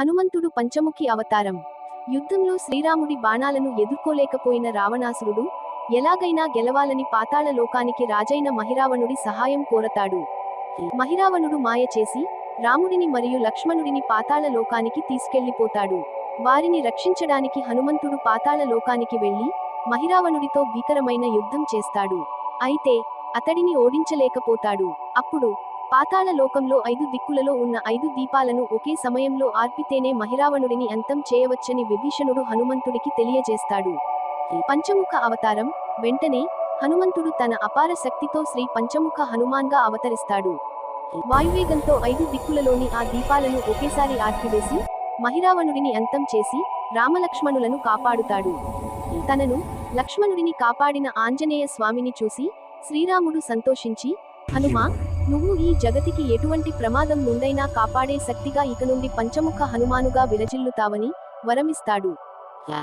హనుమంతుడు పంచముఖి అవతారం. యుద్ధంలో శ్రీరాముడి బాణాలను ఎదుర్కోలేకపోయిన రావణాసురుడు ఎలాగైనా గెలవాలని పాతాళ లోకానికి రాజైన మహిరావణుడి సహాయం కోరతాడు. మహిరావణుడు మాయ చేసి రాముడిని మరియు లక్ష్మణుడిని పాతాళ లోకానికి తీసుకెళ్ళిపోతాడు వారిని రక్షించడానికి హనుమంతుడు పాతాళ లోకానికి వెళ్ళి మహిరావణుడితో భీకరమైన యుద్ధం చేస్తాడు. అయితే అతడిని ఓడించలేకపోతాడు. అప్పుడు పాతాళ లోకంలో ఐదు దిక్కులలో ఉన్న ఐదు దీపాలను ఒకే సమయంలో ఆర్పితేనే మహిరావణుడిని అంతం చేయవచ్చని విభీషణుడు హనుమంతుడికి తెలియజేస్తాడు. పంచముఖ అవతారం వెంటనే హనుమంతుడు తన అపార శక్తితో శ్రీ పంచముఖ హనుమాన్గా అవతరిస్తాడు. వాయువేగంతో ఐదు దిక్కులలోని ఆ దీపాలను ఒకేసారి ఆర్పివేసి మహిరావణుడిని అంతం చేసి రామలక్ష్మణులను కాపాడుతాడు. తనను లక్ష్మణుడిని కాపాడిన ఆంజనేయ స్వామిని చూసి శ్రీరాముడు సంతోషించి హనుమా నువ్వు ఈ జగతికి ఎటువంటి ప్రమాదం నుండైనా కాపాడే శక్తిగా ఇక నుండి పంచముఖ హనుమానుగా విరజిల్లుతావని వరమిస్తాడు.